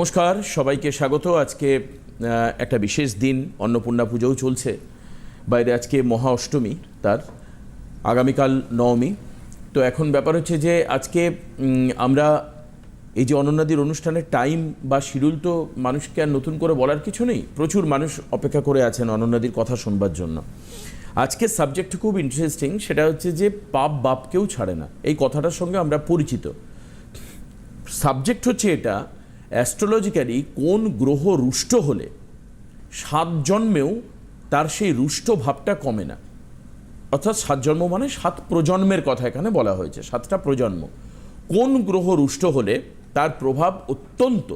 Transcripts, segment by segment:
নমস্কার, সবাইকে স্বাগত। আজকে একটা বিশেষ দিন, অন্নপূর্ণা পুজোও চলছে। বাইরে আজকে মহা অষ্টমী তার, আগামীকাল নবমী। তো এখন ব্যাপার হচ্ছে যে, আজকে আমরা এই যে অনন্যাদির অনুষ্ঠানের টাইম বা শিডিউল তো মানুষকে আর নতুন করে বলার কিছু নেই। প্রচুর মানুষ অপেক্ষা করে আছেন অনন্যাদির কথা শুনবার জন্য। আজকের সাবজেক্ট খুব ইন্টারেস্টিং সেটা হচ্ছে যে, পাপ বাপকেও ছাড়ে না। এই কথাটার সঙ্গে আমরা পরিচিত। সাবজেক্ট হচ্ছে এটা অ্যাস্ট্রোলজিক্যালি কোন গ্রহ রুষ্ট হলে সাত জন্মেও তার সেই রুষ্ট ভাবটা কমে না। অর্থাৎ সাত জন্ম মানে সাত প্রজন্মের কথা এখানে বলা হয়েছে, সাতটা প্রজন্ম। কোন গ্রহ রুষ্ট হলে তার প্রভাব অত্যন্ত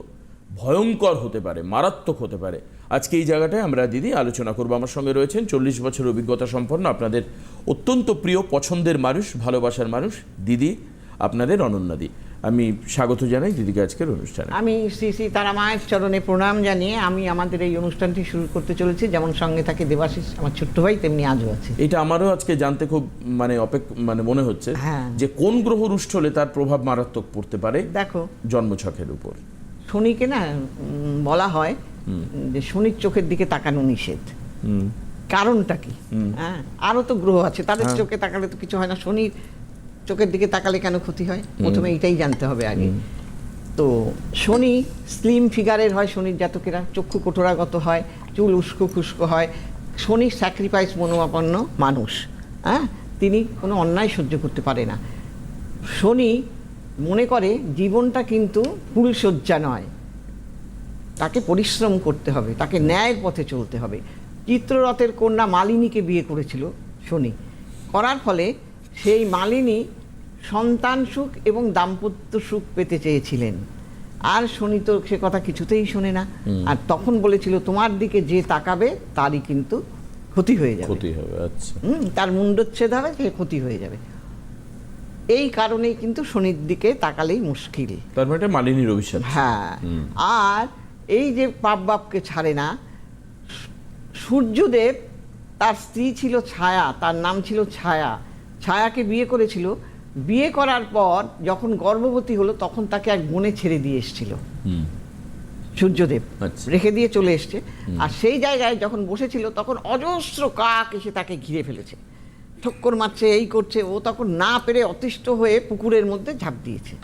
ভয়ঙ্কর হতে পারে, মারাত্মক হতে পারে। আজকে এই জায়গাটায় আমরা দিদি আলোচনা করব। আমার সঙ্গে রয়েছেন চল্লিশ বছর অভিজ্ঞতা সম্পন্ন আপনাদের অত্যন্ত প্রিয়, পছন্দের মানুষ, ভালোবাসার মানুষ দিদি, আপনাদের অনন্যাদি আমি স্বাগত জানাই দিদিকে আজকের অনুষ্ঠানে। আমি শ্রী শ্রী তারা মায়ের চরণে প্রণাম জানিয়ে আমি আমাদের এই অনুষ্ঠানটি শুরু করতে চলেছি। যেমন সঙ্গে থাকে দেবাশিস আমার ছোট্ট ভাই তেমনি আজও আছে। এটা আমারও আজকে জানতে খুব মানে অপেক মানে মনে হচ্ছে হ্যাঁ। যে কোন গ্রহ রুষ্ট হলে তার প্রভাব মারাত্মক পড়তে পারে দেখো। জন্মছকের উপর। শনিকে না বলা হয় যে শনির চোখের দিকে তাকানো নিষেধ। কারণটা কি? হ্যাঁ আরও তো গ্রহ আছে। তাদের হ্যাঁ। চোখে তাকালে তো কিছু হয় না। শনির চোখের দিকে তাকালে কেন ক্ষতি হয়? প্রথমে এটাই জানতে হবে আগে। তো শনি স্লিম ফিগারের হয় শনির জাতকেরা চক্ষু কঠোরাগত হয় চুল উস্কো খুস্কো হয়। শনি স্যাক্রিফাইস মনোমাপন্ন মানুষ হ্যাঁ? তিনি কোনো অন্যায় সহ্য করতে পারে না। শনি মনে করে জীবনটা কিন্তু ফুলশয্যা নয়। তাকে পরিশ্রম করতে হবে তাকে ন্যায়ের পথে চলতে হবে। চিত্ররথের কন্যা মালিনীকে বিয়ে করেছিল শনি। করার ফলে সেই মালিনী সন্তান সুখ এবং দাম্পত্য সুখ পেতে চেয়েছিলেন। আর শনি তো সে কথা কিছুতেই শোনে না। আর তখন বলেছিল তোমার দিকে যে তাকাবে তারই কিন্তু ক্ষতি হয়ে যাবে। ক্ষতি হবে আচ্ছা। হুম, তার মুন্ডচ্ছেদ হবে সে ক্ষতি হয়ে যাবে। এই কারণেই কিন্তু শনির দিকে তাকালেই মুশকিল। তার মানে মালিনীর অভিশাপ। হ্যাঁ। আর এই যে পাপ বাপকে ছাড়ে না সূর্যদেব তার স্ত্রী ছিল ছায়া তার নাম ছিল ছায়া। ছায়াকে বিয়ে করেছিল। বিয়ে করার পর যখন গর্ভবতী হলো তখন তাকে এক বনে ছেড়ে দিয়ে এসেছিল। সূর্যদেব আচ্ছা। রেখে দিয়ে চলে এসছে। আর সেই জায়গায় যখন বসেছিল তখন অজস্র কাক এসে তাকে ঘিরে ফেলেছে। ঠক্কর মারছে এই করছে। ও তখন না পেরে অতিষ্ঠ হয়ে পুকুরের মধ্যে ঝাঁপ দিয়েছে।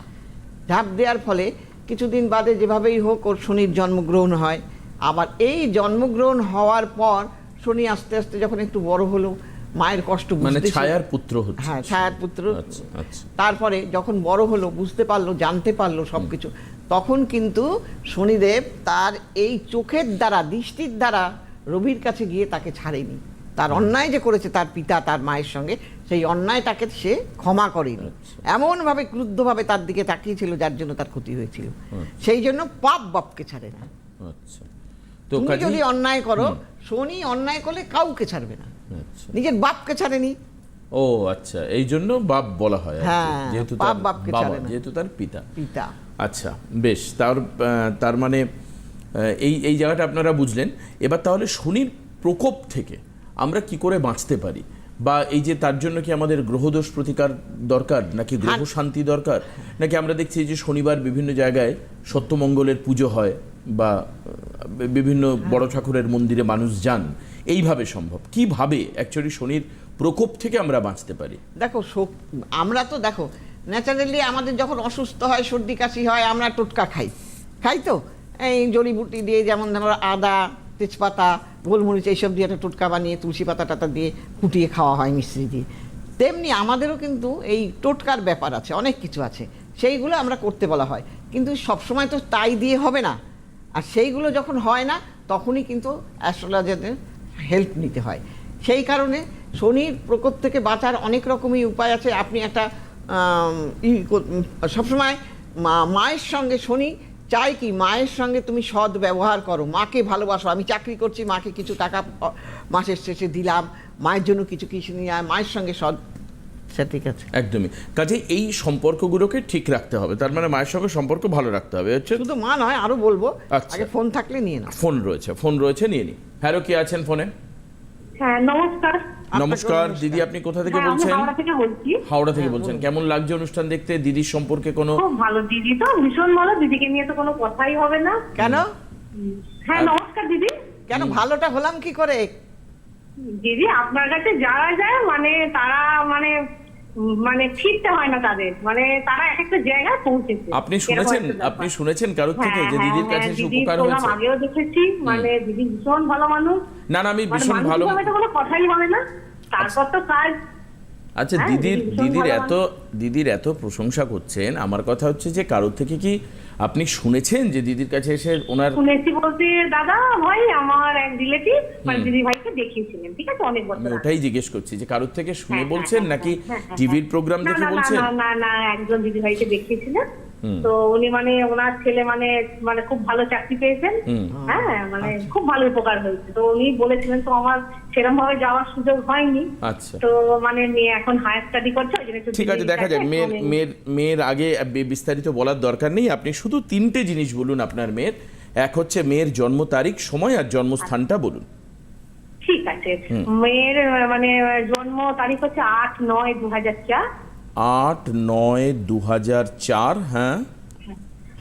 ঝাঁপ দেওয়ার ফলে কিছুদিন বাদে যেভাবেই হোক ওর শনির জন্মগ্রহণ হয়। আবার এই জন্মগ্রহণ হওয়ার পর শনি আস্তে আস্তে যখন একটু বড় হলো মায়ের কষ্ট মানে ছায়ার পুত্র হচ্ছে হ্যাঁ ছায়ার পুত্র। আচ্ছা আচ্ছা। তারপরে যখন বড় হলো বুঝতে পারল জানতে পারল সব কিছু তখন কিন্তু শনিদেব তার এই চোখের দ্বারা দৃষ্টির দ্বারা রবির কাছে গিয়ে তাকে ছাড়েনি। তার অন্যায় যে করেছে তার পিতা তার মায়ের সঙ্গে সেই অন্যায়টাকে সে ক্ষমা করেনি। এমনভাবে ক্রুদ্ধভাবে তার দিকে তাকিয়েছিল যার জন্য তার ক্ষতি হয়েছিল। সেই জন্য পাপ বাপকে ছাড়ে না। আচ্ছা। তুমি যদি অন্যায় করো শনি অন্যায় করলে কাউকে ছাড়বে না। আচ্ছা নিজের বাপকে ছাড়েনি। ও আচ্ছা এই জন্য বাপ বলা হয়। হ্যাঁ, যেহেতু বাপ বাপকে ছাড়ে যেহেতু তার পিতা। পিতা। আচ্ছা বেশ তার তার মানে এই এই জায়গাটা আপনারা বুঝলেন। এবার তাহলে শনির প্রকোপ থেকে আমরা কি করে বাঁচতে পারি? বা এই যে তার জন্য কি আমাদের গ্রহদোষ প্রতিকার দরকার নাকি গ্রহ হ্যাঁ। শান্তি দরকার? নাকি আমরা দেখছি যে শনিবার বিভিন্ন জায়গায় সত্যমঙ্গলের পুজো হয় বা বিভিন্ন বড় ঠাকুরের মন্দিরে মানুষ যান এইভাবে সম্ভব? কীভাবে? অ্যাকচুয়ালি শনির প্রকোপ থেকে আমরা বাঁচতে পারি। দেখো আমরা তো দেখো ন্যাচারালি আমাদের যখন অসুস্থ হয়, সর্দি কাশি হয়, আমরা টোটকা খাই। খাই তো? এই জড়িবুটি দিয়ে যেমন ধরো আদা, তেজপাতা, গোলমরিচ এইসব দিয়ে একটা টোটকা বানিয়ে, তুলসী পাতা টাতা দিয়ে ফুটিয়ে খাওয়া হয় মিশ্রি দিয়ে। তেমনি আমাদেরও কিন্তু এই টোটকার ব্যাপার আছে, অনেক কিছু আছে। সেইগুলো আমরা করতে বলা হয়। কিন্তু সবসময় তো তাই দিয়ে হবে না। আর সেইগুলো যখন হয় না, তখনই কিন্তু অ্যাস্ট্রোলজারদের হেল্প নিতে হয়। সেই কারণে শনির প্রকোপ থেকে বাঁচার অনেক রকমই উপায় আছে। আপনি একটা ই সবসময় মায়ের সঙ্গে শনি চাই কি মায়ের সঙ্গে তুমি সৎ ব্যবহার করো মাকে ভালোবাসো। আমি চাকরি করছি মাকে কিছু টাকা মাসের শেষে দিলাম মায়ের জন্য কিছু কিছু নিয়ে আয়, মায়ের সঙ্গে সৎ সে ঠিক আছে। একদমই। কাজে এই সম্পর্কগুলোকে ঠিক রাখতে হবে। তার মানে মায়ের সঙ্গে সম্পর্ক ভালো রাখতে হবে হচ্ছে শুধু মা নয় আরও বলব। আচ্ছা। আগে ফোন থাকলে নিয়ে না ফোন রয়েছে ফোন রয়েছে নিয়ে নি। হ্যালো কে আছেন ফোনে? হ্যাঁ নমস্কার। নমস্কার দিদি আপনি কোথা থেকে হ্যাঁ বলছেন? হাওড়া থেকে বলছি। হাওড়া থেকে বলছেন। কেমন লাগছে অনুষ্ঠান দেখতে? দিদির সম্পর্কে কোনো খুব ভালো দিদি তো ভীষণ ভালো। দিদিকে নিয়ে তো কোনো কথাই হবে না। কেন? হ্যাঁ নমস্কার দিদি। কেন ভালোটা হলাম কি করে? দিদি আপনার কাছে যারা যায় মানে তারা মানে মানে ফিরতে হয় না তাদের। মানে তারা এক একটা জায়গায় পৌঁছেছে। আপনি শুনেছেন? আপনি শুনেছেন কারোর থেকে হ্যাঁ, যে হ্যাঁ, দিদির হ্যাঁ, কাছে উপকার হয়েছে? আগেও দেখেছি। মানে দিদি ভীষণ ভালো মানুষ। না না আমি মানে ভীষণ ভালো তো কোনো কথাই হবে না। তারপর তো কাজ। আচ্ছা দিদির দিদির এত দিদির এত প্রশংসা করছেন আমার কথা হচ্ছে যে কারোর থেকে কি আপনি শুনেছেন যে দিদির কাছে এসে ওনার শুনেছি বলতে দাদা ভাই আমার এক রিলেটিভ মানে দিদি ভাইকে দেখিয়েছিলেন ঠিক আছে অনেক বছর আগে। ওটাই জিজ্ঞেস করছি যে কারোর থেকে শুনে হ্যাঁ, বলছেন হ্যাঁ, নাকি হ্যাঁ, হ্যাঁ, টিভির। প্রোগ্রাম দেখে বলছেন না না না একজন দিদি ভাইকে দেখিয়েছিলেন। তো উনি মানে ওনার ছেলে মানে মানে খুব ভালো চাকরি পেয়েছেন। হ্যাঁ মানে খুব ভালো উপকার হয়েছে। তো উনি বলেছিলেন তো আমার সেরকম ভাবে যাওয়ার সুযোগ হয়নি। আচ্ছা। তো মানে মেয়ে এখন হায়ার স্টাডি করছে ঠিক আছে দেখা যাক। মেয়ের মেয়ের মেয়ের আগে বিস্তারিত বলার দরকার নেই। আপনি শুধু তিনটে জিনিস বলুন আপনার মেয়ের। এক হচ্ছে মেয়ের জন্ম তারিখ সময় আর জন্মস্থানটা বলুন। ঠিক আছে। মেয়ের মানে জন্ম তারিখ হচ্ছে আট নয় দু হাজার চার। আট নয় দু হাজার চার হ্যাঁ?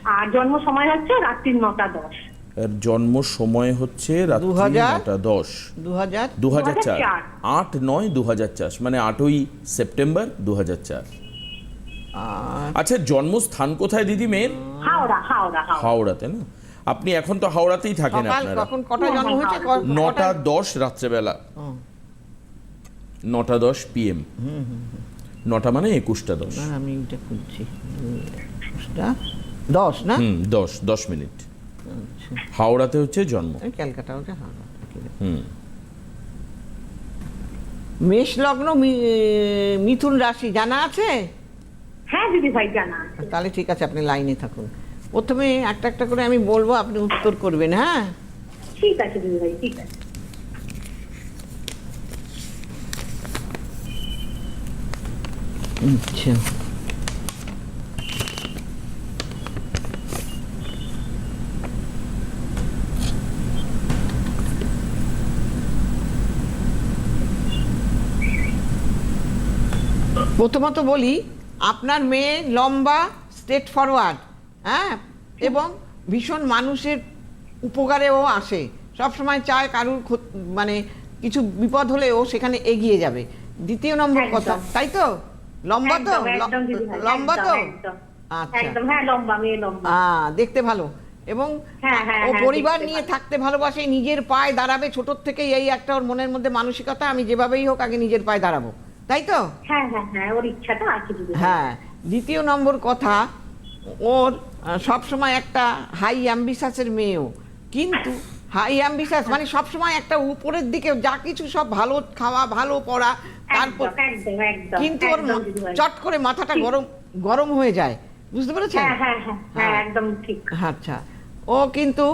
আর জন্ম সময় হচ্ছে রাত্রি নটা দশ। আর জন্ম সময় হচ্ছে রাত্রি নটা দশ। দু হাজার চার। আট নয় দু হাজার চার মানে আটই সেপ্টেম্বর দু হাজার চার। আচ্ছা জন্মস্থান কোথায় দিদি মেয়ের? হাওড়া হাওড়া হাওড়া। হাওড়াতে না? আপনি এখন তো হাওড়াতেই থাকেন আপনারা। কখন কটা জন্ম হয়েছে? ক- নটা দশ রাত্রেবেলা। নটা দশ পিএম নটা মানে একুশটা দশ। আমি এটা খুঁজছি দশ না? হুম দশ দশ মিনিট। আচ্ছা। হাওড়াতে হচ্ছে জন্ম। ক্যালকাটা ওটা হাওড়া হুম। মেষ লগ্ন মি- মিথুন রাশি জানা আছে? হ্যাঁ দিদি ভাই জানা আছে। তাহলে ঠিক আছে আপনি লাইনে থাকুন। প্রথমে একটা একটা করে আমি বলব আপনি উত্তর করবেন হ্যাঁ? ঠিক আছে দিদি ভাই ঠিক আছে। আচ্ছা প্রথমত বলি আপনার মেয়ে লম্বা স্টেট ফরওয়ার্ড হ্যাঁ? এবং ভীষণ মানুষের উপকারেও আসে। সব সময় চায় কারুর মানে কিছু বিপদ হলেও সেখানে এগিয়ে যাবে। দ্বিতীয় নম্বর একদম। কথা তাই তো? লম্বা তো? লম্বা তো? একদম। আচ্ছা। হ্যাঁ লম্বা মেয়ে লম্বা। আহ, দেখতে ভালো। এবং হ্যাঁ, হ্যাঁ, ও পরিবার নিয়ে থাকতে ভালোবাসে নিজের পায়ে দাঁড়াবে ছোটোর থেকেই এই একটা ওর মনের মধ্যে মানসিকতা আমি যেভাবেই হোক আগে নিজের পায়ে দাঁড়াবো। তাই তো? হ্যাঁ হ্যাঁ হ্যাঁ ওর ইচ্ছাটা আছে হ্যাঁ দ্বিতীয় নম্বর কথা ওর সব সময় একটা হাই অ্যাম্বিশাসের মেয়েও। কিন্তু হাই অ্যাম্বিশাস মানে সব সময় একটা উপরের দিকে যা কিছু সব ভালো খাওয়া ভালো পড়া তারপর কিন্তু ওর। চট করে মাথাটা গরম গরম হয়ে যায় বুঝতে পেরেছেন? হ্যাঁ হ্যাঁ হ্যাঁ হ্যাঁ একদম ঠিক। আচ্ছা ও কিন্তু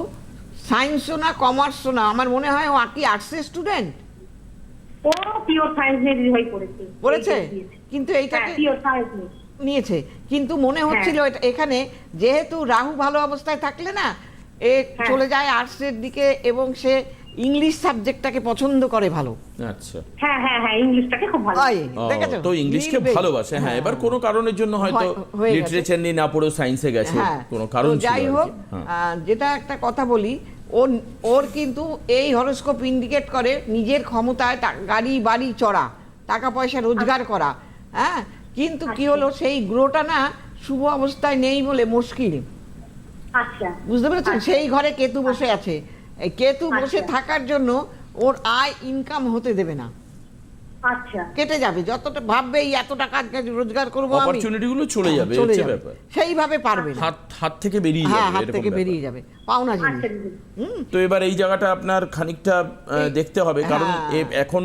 সায়েন্সও না কমার্সও না আমার মনে হয় ও কি আর্টসের স্টুডেন্ট ও পিওর সায়েন্স নিয়ে ভাই পড়েছে। পড়েছে? কিন্তু এইটাকে পিওর সায়েন্স নিয়েছে। কিন্তু মনে হচ্ছিল এখানে যেহেতু রাহু ভালো অবস্থায় থাকলে না এ হ্যাঁ। চলে যায় আর্টসের দিকে এবং সে ইংলিশ সাবজেক্টটাকে পছন্দ করে ভালো। আচ্ছা। হ্যাঁ হ্যাঁ হ্যাঁ ইংলিশটাকে খুব ভালো। দেখেছ? তো ইংলিশকে ভালোবাসে। হ্যাঁ এবার কোনো কারণের জন্য হয়তো হয়- হয়ে। লিটারেচার নিয়ে না পড়েও সায়েন্সে গেছে। হ্যাঁ। কোনো কারণ ছিল যাই হোক হ্যাঁ। যেটা একটা কথা বলি ওর ওর কিন্তু এই হরস্কোপ ইন্ডিকেট করে নিজের ক্ষমতায় গাড়ি বাড়ি চড়া টাকা পয়সা রোজগার করা। হ্যাঁ? কিন্তু কি আচ্ছা। হলো সেই গ্রোটা না শুভ অবস্থায় নেই বলে মুশকিল। বুঝতে পেরেছেন? আচ্ছা। সেই ঘরে কেতু বসে আছে। কেতু বসে আচ্ছা। থাকার জন্য ওর আয় ইনকাম হতে দেবে না। আচ্ছা। কেটে যাবে। যতটা ভাববে এই এত টাকা রোজগার করব আমি অপরচুনিটি গুলো চলে যাবে চলে যাবে। সেইভাবে পারবে না। হাত হাত থেকে বেরিয়ে হ্যাঁ যাবে হাত থেকে বেরিয়ে যাবে। পাওনা জিনিস। আচ্ছা তো এবার এই জায়গাটা আপনার খানিকটা দেখতে হবে। কারণ হ্যাঁ। এখন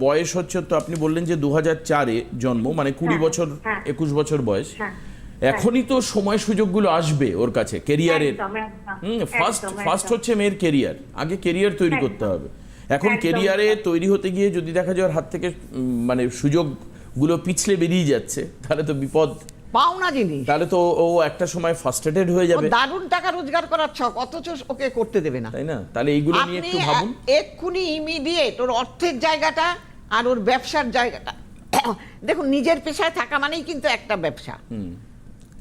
বয়স হচ্ছে তো আপনি বললেন যে দু চারে জন্ম মানে কুড়ি হ্যাঁ, বছর হ্যাঁ। একুশ বছর বয়স। হ্যাঁ। এখনই তো সময় সুযোগগুলো আসবে ওর কাছে কেরিয়ারের একদম, ফার্স্ট ফার্স্ট হচ্ছে মেয়ের কেরিয়ার আগে কেরিয়ার তৈরি করতে হবে। এখন কেরিয়ারে তৈরি হতে গিয়ে যদি দেখা যায় ওর হাত থেকে মানে সুযোগগুলো পিছলে বেরিয়ে যাচ্ছে তাহলে তো বিপদ। পাওনা জিনিস। তাহলে তো ও একটা সময় ফার্স্টেটেড হয়ে যাবে। দারুণ টাকা রোজগার করার ছক অথচ ওকে করতে দেবে না। তাই না? তাহলে এইগুলো নিয়ে একটু ভাবুন। এক্ষুনি ইমিডিয়েট ওর অর্থের জায়গাটা আর ওর ব্যবসার জায়গাটা। দেখুন নিজের পেশায় থাকা মানেই কিন্তু একটা ব্যবসা।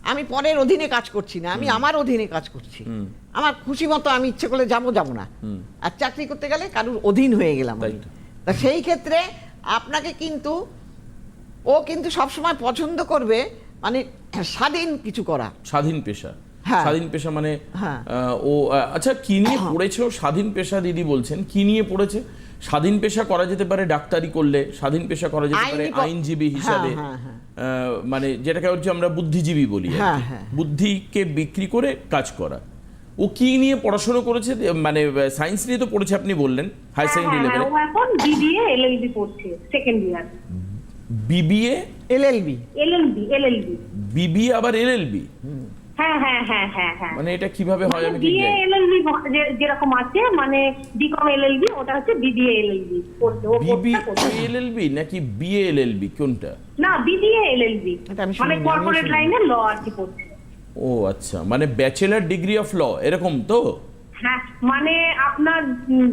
আমি পরের অধীনে কাজ করছি না আমি আমার অধীনে কাজ করছি। আমার খুশি মতো আমি ইচ্ছে করলে যাব যাব না। আর চাকরি করতে গেলে কারুর অধীন হয়ে গেলাম। তা সেই ক্ষেত্রে আপনাকে কিন্তু ও কিন্তু সবসময় পছন্দ করবে মানে স্বাধীন কিছু করা। স্বাধীন পেশা। স্বাধীন পেশা মানে হ্যাঁ। আহ, ও আচ্ছা কি নিয়ে পড়েছে স্বাধীন পেশা দিদি বলছেন। কি নিয়ে পড়েছে? স্বাধীন পেশা করা যেতে পারে ডাক্তারি করলে স্বাধীন পেশা করা যেতে পারে আইনজীবী হিসাবে। হ্যাঁ, হ্যাঁ, আহ, মানে যেটাকে হচ্ছে আমরা বুদ্ধিজীবী বলি। হ্যাঁ, হ্যাঁ। বুদ্ধিকে বিক্রি করে কাজ করা। ও কি নিয়ে পড়াশোনা করেছে? মানে সায়েন্স নিয়ে তো পড়েছে আপনি বললেন হাই হ্যাঁ, সেকেন্ডারি হ্যাঁ, লেভেলে। ও এখন বিবিএ এলএলবি পড়ছে second year BBA? LLB. LLB LLB. BBA আবার এলএলবি? হ্যাঁ হ্যাঁ হ্যাঁ হ্যাঁ হ্যাঁ। মানে এটা কীভাবে হয় আমি ঠিক জানি। এলএলবি যেরকম আছে মানে বিকম এলএলবি ওটা হচ্ছে বিবিএ এলএলবি। বিবিএ এলএলবি নাকি বিএ এলএলবি কোনটা? না বিবিএ এলএলবি মানে কর্পোরেট লাইনে ল আর কি পড়ছে। ও আচ্ছা মানে ব্যাচেলার ডিগ্রি অফ ল এরকম তো? হ্যাঁ মানে আপনার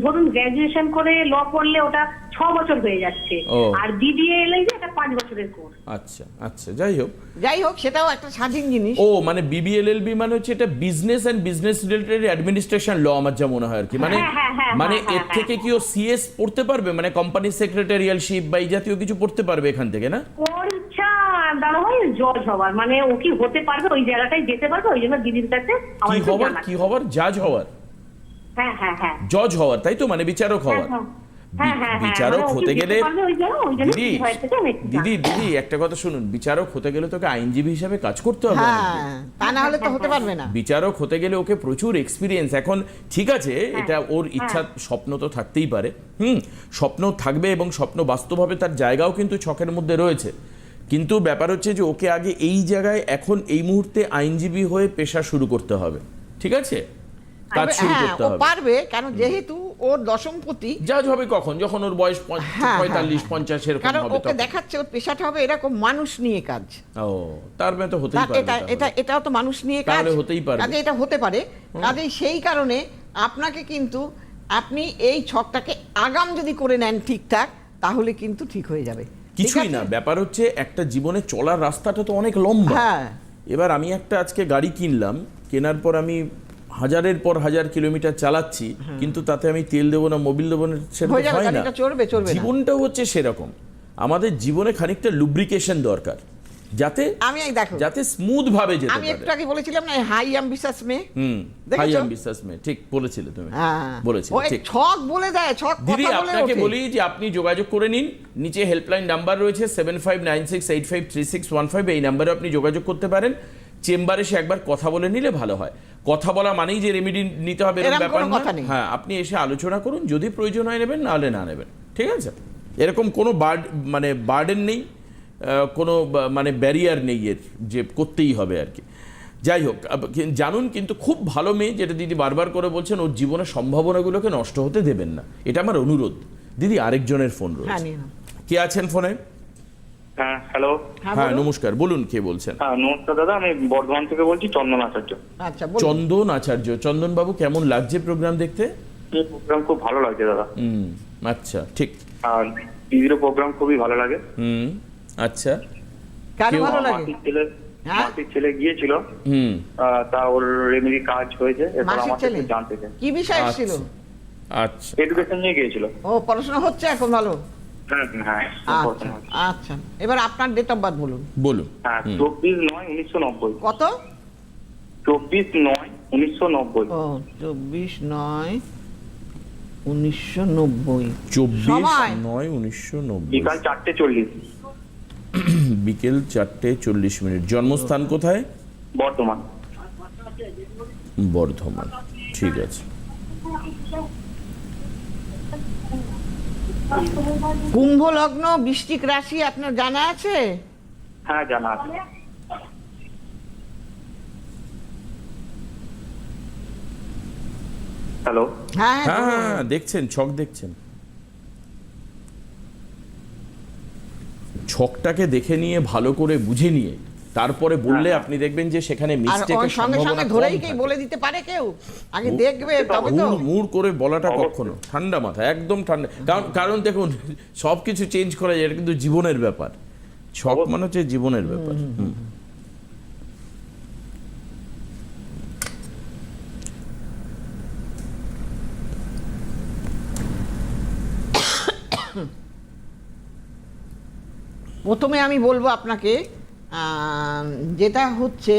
ধরুন গ্র্যাজুয়েশন করে ল পড়লে ওটা ছ বছর হয়ে যাচ্ছে। আর বিবিএ এলএলবি এটা পাঁচ বছরের কোর্স আচ্ছা আচ্ছা যাই হোক। যাই হোক সেটাও একটা স্বাধীন জিনিস। ও মানে বিবিএলএলবি মানে হচ্ছে এটা business and business related administration law আমার যা মনে হয় আর কি। মানে হ্যাঁ, হ্যাঁ, হ্যাঁ, মানে হ্যাঁ, এর হ্যাঁ, থেকে কি ও সিএস পড়তে পারবে? মানে কোম্পানি সেক্রেটারিয়ালশিপ বা এই জাতীয় কিছু পড়তে পারবে এখান থেকে না? ওর ইচ্ছা দাদা ভাই জজ হবার মানে ও কি হতে পারবে? ওই জায়গাটায় যেতে পারবে? ওই জন্য দিদির কাছে কি হওয়ার? কি হওয়ার? জাজ হওয়ার? হ্যাঁ হ্যাঁ হ্যাঁ জজ হওয়ার তাই তো? মানে বিচারক হওয়ার। হ্যাঁ, হ্যাঁ, হ্যাঁ, হ্যাঁ, বিচারক মানে ও কি হতে গেলে জন্য দিদি দিদি দিদি একটা কথা শুনুন। বিচারক হতে গেলে তোকে আইনজীবী হিসাবে কাজ করতে হবে হ্যাঁ তা না হলে তো হতে পারবে না। বিচারক হতে গেলে ওকে প্রচুর এক্সপিরিয়েন্স এখন ঠিক আছে এটা ওর ইচ্ছা স্বপ্ন তো থাকতেই পারে। হুম স্বপ্ন থাকবে এবং স্বপ্ন বাস্তব হবে তার জায়গাও কিন্তু ছকের মধ্যে রয়েছে। কিন্তু ব্যাপার হচ্ছে যে ওকে আগে এই জায়গায় এখন এই মুহূর্তে আইনজীবী হয়ে পেশা শুরু করতে হবে। ঠিক আছে? কাজ শুরু হ্যাঁ করতে হবে। পারবে কারণ যেহেতু ওর দশমপতি জাজ হবে কখন? যখন ওর বয়স হ্যাঁ, হ্যাঁ, পঁয়তাল্লিশ। পঞ্চাশ এরকম হবে ওকে দেখাচ্ছে ওর পেশাটা হবে এরকম মানুষ নিয়ে কাজ। ও তার মানে তো হতেই পারবে এটা এটা এটাও তো মানুষ নিয়ে কাজ। হতেই পারবে। কাজে এটা হতে পারে। কাজেই সেই কারণে আপনাকে কিন্তু আপনি এই ছকটাকে আগাম যদি করে নেন ঠিকঠাক তাহলে কিন্তু ঠিক হয়ে যাবে। কিছুই না। ব্যাপার হচ্ছে একটা জীবনে চলার রাস্তাটা তো অনেক লম্বা। হ্যাঁ। এবার আমি একটা আজকে গাড়ি কিনলাম। কেনার পর আমি হাজারের পর হাজার কিলোমিটার চালাচ্ছি কিন্তু তাতে আমি তেল দেবো না মোবিল দেবো না সেটা হয়ে না। জীবনটাও হচ্ছে সেরকম। আমাদের জীবনে খানিকটা লুব্রিকেশন দরকার। যাতে আমি দেখো। যাতে স্মুথ ভাবে যেতে আমি একটু আগে বলেছিলাম না হাই অ্যাম্বিশাস মেয়ে? হুম হাই অ্যাম্বিশাস মে ঠিক বলেছিলে তুমি। হ্যাঁ। বলেছিলে ঠিক। ছক বলে দেয় ছক কথা বলে আপনাকে বলি যে আপনি যোগাযোগ করে নিন নিচে হেল্পলাইন নাম্বার রয়েছে seven five nine six eight five three six one five এই নাম্বারে আপনি যোগাযোগ করতে পারেন। চেম্বারে এসে একবার কথা বলে নিলে ভালো হয়। কথা বলা মানেই যে রেমেডি নিতে হবে এরকম ব্যাপার না। হ্যাঁ আপনি এসে আলোচনা করুন যদি প্রয়োজন হয় নেবেন নাহলে না নেবেন। ঠিক আছে? এরকম কোনো বার্ড মানে বার্ডেন নেই কোনো মানে ব্যারিয়ার নেই এর যে করতেই হবে আর কি। যাই হোক জানুন কিন্তু খুব ভালো মেয়ে যেটা দিদি বারবার করে বলছেন ওর জীবনের সম্ভাবনাগুলোকে নষ্ট হতে দেবেন না। এটা আমার অনুরোধ। দিদি আরেকজনের ফোন হ্যাঁ রয়েছে। কে আছেন ফোনে হ্যাঁ হ্যালো হ্যাঁ হ্যাঁ নমস্কার বলুন কে বলছেন? হ্যাঁ নমস্কার দাদা আমি বর্ধমান থেকে বলছি চন্দন আচার্য। আচ্ছা চন্দন আচার্য চন্দন বাবু কেমন লাগছে প্রোগ্রাম দেখতে? এই প্রোগ্রাম খুব ভালো লাগছে দাদা। হুম আচ্ছা ঠিক। আর প্রোগ্রাম খুবই ভালো লাগে। হুম আচ্ছা। কার ভালো লাগে? মাসির ছেলে হ্যাঁ? মাসির ছেলে গিয়েছিল। হুম। আহ, তা ওর রেমেডি কাজ হয়েছে এরপর আমার কাছে জানতে চাই। কি বিষয় আচ্ছা ছিল আচ্ছা। এডুকেশন নিয়ে গিয়েছিল। ও পড়াশোনা হচ্ছে এখন ভালো? আচ্ছা আচ্ছা। এবার আপনার ডেট অফ বার্থ বলুন। বলুন। হ্যাঁ চব্বিশ নয় উনিশশো নব্বই। কত? চব্বিশ নয় উনিশশো নব্বই। ও চব্বিশ নয় উনিশশো নব্বই। চব্বিশ? নয় উনিশশো নব্বই। বিকাল চারটে চল্লিশ। বিকেল চারটে চল্লিশ মিনিট। জন্মস্থান কোথায়? বর্ধমান। বর্ধমান। ঠিক আছে। কুম্ভ লগ্ন বৃষ্টিক রাশি আপনার জানা আছে? হ্যাঁ জানা আছে। হ্যালো। হ্যাঁ হ্যাঁ হ্যাঁ, দেখছেন ছক দেখছেন। ছকটাকে দেখে নিয়ে ভালো করে বুঝে নিয়ে তারপরে বললে আপনি দেখবেন যে সেখানে মিস্টেকের সম্ভাবনা ধরেই কি বলে দিতে পারে কেউ? আগে দেখবে তবে তো। মুড় করে বলাটা। কখনো। ঠান্ডা মাথা একদম ঠান্ডা। কারণ কারণ দেখুন সব কিছু চেঞ্জ করা যায় এটা কিন্তু জীবনের ব্যাপার। ছক মানে হচ্ছে জীবনের ব্যাপার। প্রথমে আমি বলব আপনাকে যেটা হচ্ছে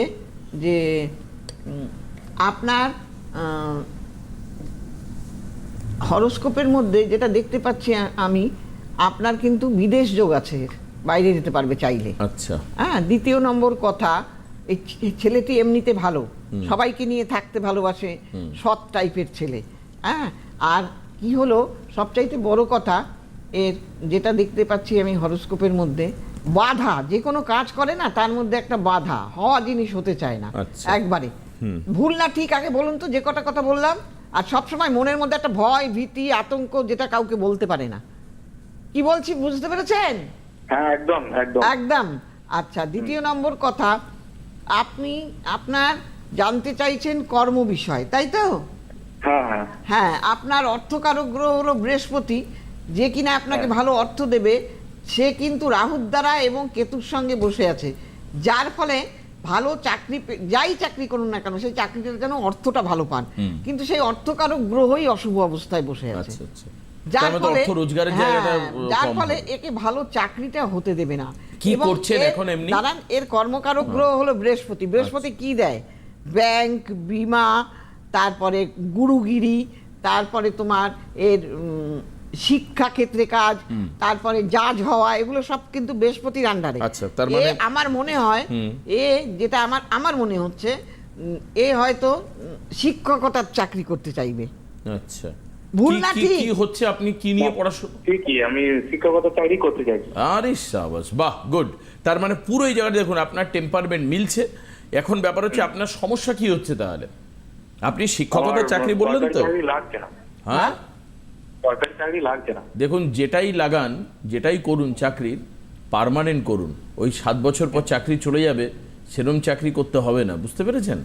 যে আপনার হরস্কোপের মধ্যে যেটা দেখতে পাচ্ছি আমি আপনার কিন্তু বিদেশ যোগ আছে বাইরে যেতে পারবে চাইলে। আচ্ছা। হ্যাঁ দ্বিতীয় নম্বর কথা এই ছেলেটি এমনিতে ভালো। সবাইকে নিয়ে থাকতে ভালোবাসে সৎ টাইপের ছেলে। হ্যাঁ আর কি হলো সবচাইতে বড় কথা এর যেটা দেখতে পাচ্ছি আমি হরস্কোপের মধ্যে বাধা যে কোনো কাজ করে না তার মধ্যে একটা বাধা হওয়া জিনিস হতে চায় না আচ্ছা। একবারে। ভুল না ঠিক আগে বলুন তো যে কটা কথা বললাম আর সবসময় মনের মধ্যে একটা ভয় ভীতি আতঙ্ক যেটা কাউকে বলতে পারে না। কি বলছি বুঝতে পেরেছেন? হ্যাঁ একদম একদম। একদম। আচ্ছা দ্বিতীয় নম্বর কথা আপনি আপনার জানতে চাইছেন কর্ম বিষয় তাই তো? হ্যাঁ হ্যাঁ। হ্যাঁ আপনার অর্থকারক গ্রহ হলো বৃহস্পতি যে কিনা আপনাকে। ভালো অর্থ দেবে সে কিন্তু রাহুর দ্বারা এবং কেতুর সঙ্গে বসে আছে। যার ফলে ভালো চাকরি যাই চাকরি করুন না কেন সেই চাকরিটা যেন অর্থটা ভালো পান। কিন্তু সেই অর্থকারক গ্রহই অশুভ অবস্থায় বসে আছে। আচ্ছা আচ্ছা। যার ফলে হ্যাঁ, যার ফলে একে ভালো চাকরিটা হতে দেবে না। কি করছেন এখন এমনি? দাঁড়ান এর কর্মকারক গ্রহ হলো বৃহস্পতি। বৃহস্পতি কি দেয়? ব্যাংক বিমা তারপরে গুরুগিরি তারপরে তোমার এর শিক্ষা ক্ষেত্রে কাজ তারপরে জাজ হওয়া এগুলো সব কিন্তু বৃহস্পতির আন্ডারে আচ্ছা, তার মানে- আমার মনে হয় এ যেটা আমার আমার মনে হচ্ছে এ হয়তো শিক্ষকতার চাকরি করতে চাইবে। আচ্ছা। ভুল না কি- ঠিক? কি হচ্ছে আপনি কি নিয়ে পড়াশোনা? ঠিকই আমি শিক্ষকতা চাকরি করতে চাইছি। আরে সাবাস বাহ গুড তার মানে পুরো এই জায়গাটা দেখুন আপনার টেম্পারমেন্ট মিলছে। এখন ব্যাপার হচ্ছে আপনার সমস্যা কি হচ্ছে তাহলে? আপনি শিক্ষকতার চাকরি বললেন তো? লাগছে না। হ্যাঁ? সরকারি চাকরি লাগছে না। দেখুন যেটাই লাগান যেটাই করুন চাকরির পার্মানেন্ট করুন। ওই সাত বছর পর চাকরি চলে যাবে সেরম চাকরি করতে হবে না বুঝতে পেরেছেন?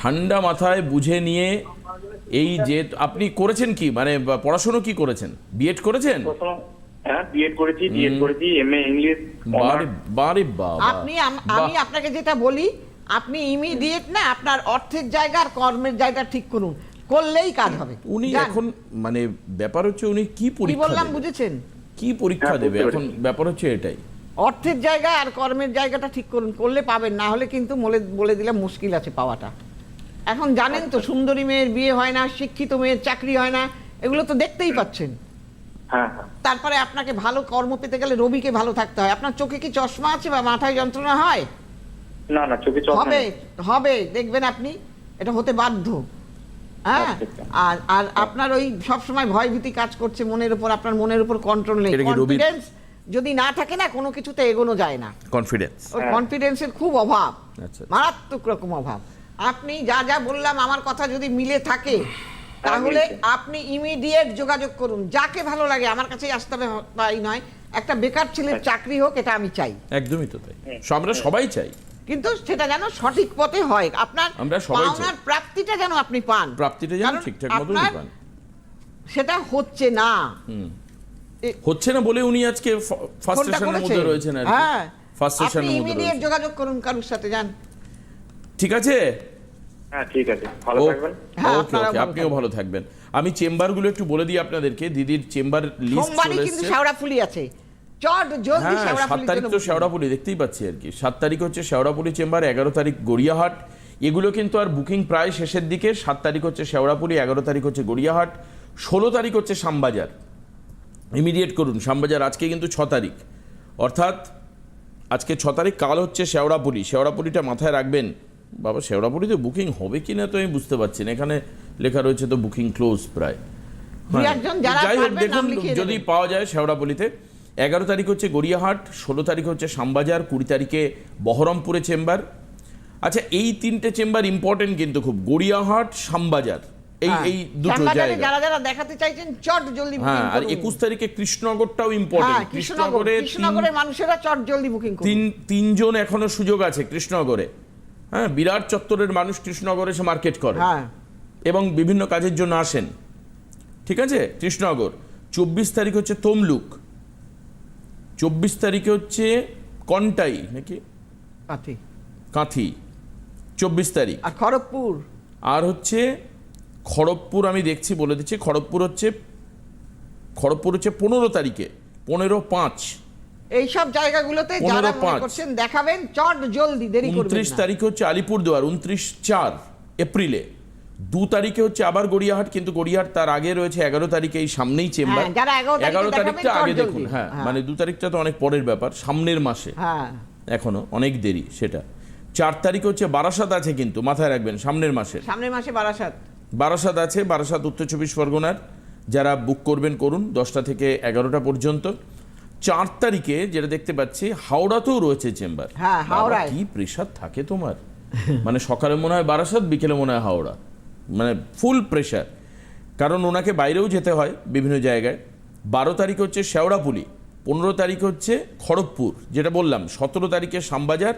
ঠান্ডা মাথায় বুঝে নিয়ে এই যে আপনি করেছেন কি? মানে পড়াশোনা কি করেছেন? বিএড করেছেন? হ্যাঁ বিএড করেছি বিএড করেছি এমএ ইংলিশ বারে বারে বাবা। আপনি আমি আপনাকে যেটা বলি আপনি ইমিডিয়েট না আপনার অর্থের জায়গা আর কর্মের জায়গা ঠিক করুন। করলেই কাজ হবে। উনি এখন মানে ব্যাপার হচ্ছে উনি কি কি পরীক্ষা বললাম দেবে? বুঝেছেন? কি পরীক্ষা হ্যাঁ, দেবে? এখন ব্যাপার হচ্ছে এটাই। অর্থের জায়গা আর কর্মের জায়গাটা ঠিক করুন করলে পাবেন না হলে কিন্তু বলে বলে দিলাম মুশকিল আছে পাওয়াটা। এখন জানেন তো সুন্দরী মেয়ের বিয়ে হয় না শিক্ষিত মেয়ের চাকরি হয় না এগুলো তো দেখতেই পাচ্ছেন। হ্যাঁ হ্যাঁ। তারপরে আপনাকে ভালো কর্ম পেতে গেলে রবিকে ভালো থাকতে হয়। আপনার চোখে কি চশমা আছে বা মাথায় যন্ত্রণা হয়? না না চোখে হবে হবে দেখবেন আপনি এটা হতে বাধ্য। হ্যাঁ আচ্ছা। আর আর আপনার ওই সব সময় ভয় ভীতি কাজ করছে মনের উপর আপনার মনের উপর কন্ট্রোল নেই। কনফিডেন্স যদি না থাকে না কোনো কিছুতে এগোনো যায় না। কনফিডেন্স ওর হ্যাঁ। কনফিডেন্সের খুব অভাব। আচ্ছা। মারাত্মক রকম অভাব। আপনি যা যা বললাম আমার কথা যদি মিলে থাকে তাহলে আপনি ইমিডিয়েট যোগাযোগ করুন। যাকে ভালো লাগে আমার কাছেই আসতে হবে তাই নয়। একটা বেকার ছেলের চাকরি হোক এটা আমি চাই। একদমই তো তাই। আমরা সবাই চাই। কিন্তু সেটা যেন সঠিক পথে হয়। আপনার আমরা সবাই পাওনার প্রাপ্তিটা যেন আপনি পান। প্রাপ্তিটা যেন ঠিকঠাক আপনার পান। সেটা হচ্ছে না। হচ্ছে না বলে উনি আজকে ফার্স্ট মধ্যে রয়েছেন আর হ্যাঁ। ফার্স্ট আপনি মধ্যে ইমিডিয়েট রয়েছেন। যোগাযোগ করুন কারোর সাথে যান। ঠিক আছে? হ্যাঁ ঠিক আছে। ভালো থাকবেন। হ্যাঁ, ওকে ওকে আপনিও ভালো থাকবেন। আমি চেম্বারগুলো একটু বলে দিই আপনাদেরকে। দিদির চেম্বার লিস্ট চলে এসেছে। সোমবারই কিন্তু শেওড়াফুলি আছে। চট জলদি হ্যাঁ সাত তারিখ তো শেওড়াপুলি দেখতেই পাচ্ছি আর কি। সাত তারিখ হচ্ছে শেওড়াপুলি চেম্বার এগারো তারিখ গড়িয়াহাট। এগুলো কিন্তু আর বুকিং প্রায় শেষের দিকে। সাত তারিখ হচ্ছে শেওড়াপুলি এগারো তারিখ হচ্ছে গড়িয়াহাট। ষোলো তারিখ হচ্ছে শ্যামবাজার। ইমিডিয়েট করুন শ্যামবাজার আজকে কিন্তু ছ তারিখ। অর্থাৎ আজকে ছ তারিখ কাল হচ্ছে শেওড়াপুলি শেওড়াপুলিটা মাথায় রাখবেন বাবা শেওড়াপুলিতে বুকিং হবে কি না তো আমি বুঝতে পারছি না। এখানে লেখা রয়েছে তো বুকিং ক্লোজ প্রায়। হ্যাঁ। যাই হোক দেখুন যদি পাওয়া যায় শেওড়াপল্লিতে এগারো তারিখ হচ্ছে গড়িয়াহাট ষোলো তারিখ হচ্ছে শ্যামবাজার কুড়ি তারিখে বহরমপুরে চেম্বার। আচ্ছা এই তিনটে চেম্বার ইম্পর্টেন্ট কিন্তু খুব। গড়িয়াহাট শ্যামবাজার এই হ্যাঁ। এই দুটো জায়গা। যারা যারা দেখাতে চাইছেন চট জলদি হ্যাঁ আর করুন। একুশ তারিখে কৃষ্ণনগরটাও হ্যাঁ ইম্পর্টেন্ট কৃষ্ণনগরে কৃষ্ণনগরের মানুষেরা চট জলদি বুকিং করুন। তিন তিনজন এখনও সুযোগ আছে কৃষ্ণনগরে। হ্যাঁ বিরাট চত্বরের মানুষ কৃষ্ণনগরে এসে মার্কেট করে। হ্যাঁ। এবং বিভিন্ন কাজের জন্য আসেন। ঠিক আছে? কৃষ্ণনগর। চব্বিশ তারিখ হচ্ছে তমলুক। চব্বিশ তারিখে হচ্ছে কন্টাই নাকি? পাতি কাঁথি চব্বিশ তারিখ। আর খড়গপুর। আর হচ্ছে খড়গপুর আমি দেখছি বলে দিচ্ছি খড়গপুর হচ্ছে খড়গপুর হচ্ছে পনেরো তারিখে পনেরো পাঁচ। এইসব জায়গাগুলোতে যারা মনে পাঁচ। করছেন দেখাবেন চট জলদি দেরি করবেন না। তারিখে হচ্ছে আলিপুরদুয়ার উনত্রিশ চার এপ্রিলে। দু তারিখে হচ্ছে আবার গড়িয়াহাট কিন্তু গড়িয়াহাট তার আগে রয়েছে এগারো তারিখে এই সামনেই চেম্বার। হ্যাঁ, যারা 11 তারিখে এগারো তারিখটা আগে দেখুন হ্যাঁ হ্যাঁ। মানে দু তারিখটা তো অনেক পরের ব্যাপার সামনের মাসে। হ্যাঁ। এখনও অনেক দেরি সেটা। চার তারিখ হচ্ছে বারাসাত আছে কিন্তু মাথায় রাখবেন সামনের মাসে সামনের মাসে বারাসাত। বারাসাত আছে বারাসাত উত্তর চব্বিশ পরগনার। যারা বুক করবেন করুন দশটা থেকে এগারোটা পর্যন্ত। চার তারিখে যেটা দেখতে পাচ্ছি হাওড়াতেও রয়েছে চেম্বার। হ্যাঁ। কি প্রেশার থাকে তোমার? মানে সকালে মনে হয় বারাসাত বিকেলে মনে হয় হাওড়া। মানে ফুল প্রেশার কারণ ওনাকে বাইরেও যেতে হয় বিভিন্ন জায়গায়। বারো তারিখ হচ্ছে শেওড়াপুলি পনেরো তারিখ হচ্ছে খড়গপুর যেটা বললাম সতেরো তারিখে শ্যামবাজার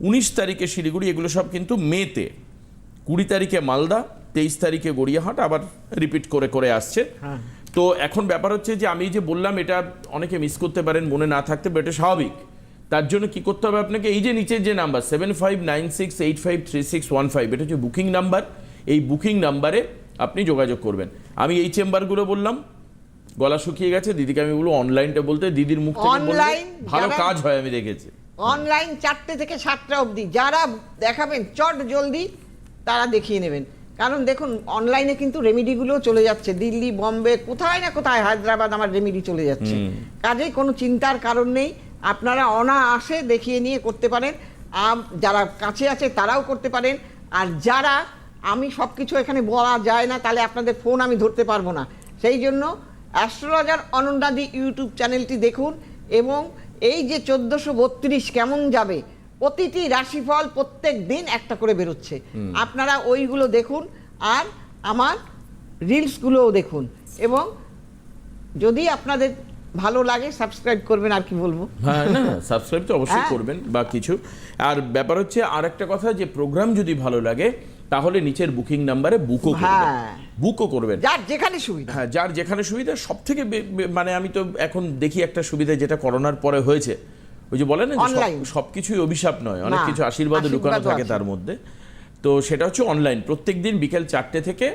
উনিশ তারিখে শিলিগুড়ি এগুলো সব কিন্তু মেতে। কুড়ি তারিখে মালদা তেইশ তারিখে গড়িয়াহাট আবার রিপিট করে করে আসছে। হ্যাঁ। তো এখন ব্যাপার হচ্ছে যে আমি যে বললাম এটা অনেকে মিস করতে পারেন মনে না থাকতে বা এটা স্বাভাবিক। তার জন্য কি করতে হবে আপনাকে? এই যে নিচের যে number seven five nine six eight five three six one five এটা হচ্ছে বুকিং নাম্বার এই বুকিং নাম্বারে আপনি যোগাযোগ করবেন। আমি এই চেম্বারগুলো বললাম গলা শুকিয়ে গেছে দিদিকে আমি বলব অনলাইনটা বলতে দিদির মুখ অনলাইন ভালো কাজ হয় আমি দেখেছি। অনলাইন চারটে থেকে সাতটা অবধি যারা দেখাবেন চট জলদি তারা দেখিয়ে নেবেন। কারণ দেখুন অনলাইনে কিন্তু রেমিডিগুলো চলে যাচ্ছে। দিল্লি বম্বে কোথায় না কোথায় হায়দ্রাবাদ আমার রেমিডি চলে যাচ্ছে। কাজেই কোনো চিন্তার কারণ নেই আপনারা অনায়াসে দেখিয়ে নিয়ে করতে পারেন। যারা কাছে আছে তারাও করতে পারেন। আর যারা আমি সব কিছু এখানে বলা যায় না তাহলে আপনাদের ফোন আমি ধরতে পারব না। সেই জন্য অ্যাস্ট্রোলজার অনন্দাদি ইউটিউব চ্যানেলটি দেখুন এবং এই যে চোদ্দশো বত্রিশ কেমন যাবে প্রতিটি রাশিফল প্রত্যেক দিন একটা করে বেরোচ্ছে। আপনারা ওইগুলো দেখুন আর আমার রিলসগুলোও দেখুন এবং যদি আপনাদের ভালো লাগে সাবস্ক্রাইব করবেন আর কি বলব? হ্যাঁ না সাবস্ক্রাইব তো অবশ্যই হ্যাঁ। করবেন বা কিছু। আর ব্যাপার হচ্ছে আর একটা কথা যে প্রোগ্রাম যদি ভালো লাগে তাহলে নিচের বুকিং নাম্বারে বুকও করবেন। বুকও করবেন। যার যেখানে সুবিধা। হ্যাঁ যার যেখানে সুবিধা সব থেকে মানে আমি তো এখন দেখি একটা সুবিধা যেটা করোনার পরে হয়েছে। ওই যে বলে না Online। সব কিছুই অভিশাপ নয় অনেক কিছু আশীর্বাদ লুকানো থাকে তার মধ্যে। তো সেটা হচ্ছে অনলাইন প্রত্যেক দিন বিকেল চারটে থেকে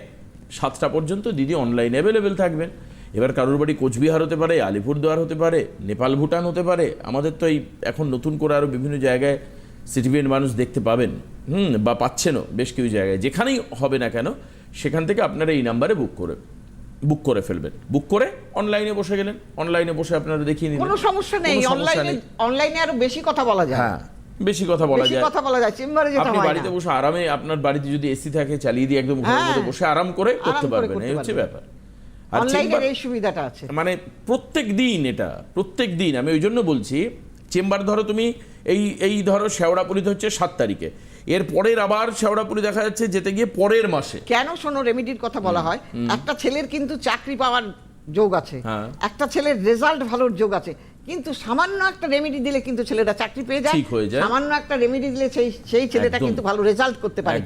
সাতটা পর্যন্ত দিদি অনলাইন অ্যাভেলেবেল থাকবেন। এবার কারোর বাড়ি কোচবিহার হতে পারে আলিপুরদুয়ার হতে পারে নেপাল ভুটান হতে পারে। আমাদের তো এই এখন নতুন করে আরও বিভিন্ন জায়গায় সিটিভিএন মানুষ দেখতে পাবেন। হুম বা পাচ্ছেনও বেশ কিছু জায়গায়। যেখানেই হবে না কেন সেখান থেকে আপনারা এই নাম্বারে বুক করে বুক করে ফেলবেন। বুক করে অনলাইনে বসে গেলেন। অনলাইনে বসে আপনারা দেখিয়ে নিলেন। কোনো সমস্যা নেই। অনলাইনে অনলাইনে আরও বেশি কথা বলা যায়। হ্যাঁ বেশি কথা বলা যায়। কথা বলা যায়। চেম্বারে যেটা আপনি হয় বাড়িতে বসে আরামে আপনার বাড়িতে যদি এসি থাকে চালিয়ে দিয়ে একদম ঘরের হ্যাঁ। মধ্যে বসে আরাম করে করতে পারবেন। এই হচ্ছে ব্যাপার। আর চেম্বার এই সুবিধাটা আছে। মানে প্রত্যেক দিন এটা প্রত্যেক দিন। আমি ওই জন্য বলছি চেম্বার ধরো তুমি এই এই ধরো শেওড়াপুলিতে হচ্ছে সাত তারিখে। এর পরের আবার শেওড়াপুলি দেখা যাচ্ছে যেতে গিয়ে পরের মাসে কেন শোনো রেমিডির কথা বলা হয় একটা ছেলের কিন্তু চাকরি পাওয়ার যোগ আছে হ্যাঁ। একটা ছেলের রেজাল্ট ভালোর যোগ আছে কিন্তু সামান্য একটা রেমিডি দিলে কিন্তু ছেলেটা চাকরি পেয়ে যায় ঠিক হয়ে যায়। সামান্য একটা রেমিডি দিলে সেই সেই ছেলেটা কিন্তু ভালো রেজাল্ট করতে পারে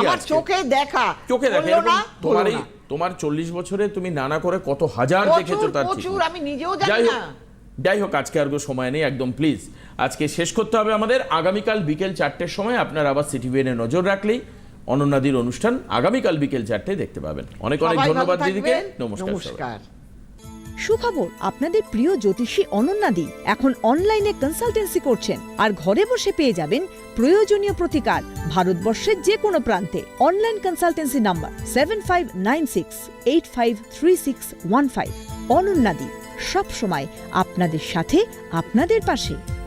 আমার চোখে দেখা চোখে দেখা না, তোমার। তোমার চল্লিশ বছরে তুমি নানা করে কত হাজার দেখেছ তার প্রচুর, আমি নিজেও জানি না। যাই হোক আজকে আর কোনো সময় নেই একদম প্লিজ আজকে শেষ করতে হবে আমাদের। আগামীকাল বিকেল চারটের সময় আপনার আবার সিটিভিএনে নজর রাখলেই অনন্যাদির অনুষ্ঠান আগামীকাল বিকেল চারটে দেখতে পাবেন। অনেক অনেক ধন্যবাদ দিদিকে। নমস্কার সুখবর আপনাদের প্রিয় জ্যোতিষী অনন্যাদি এখন অনলাইনে কনসালটেন্সি করছেন আর ঘরে বসে পেয়ে যাবেন প্রয়োজনীয় প্রতিকার ভারতবর্ষের যে কোনো প্রান্তে online consultancy number seven five nine six eight five three six one five অনন্যাদি সবসময় আপনাদের সাথে আপনাদের পাশে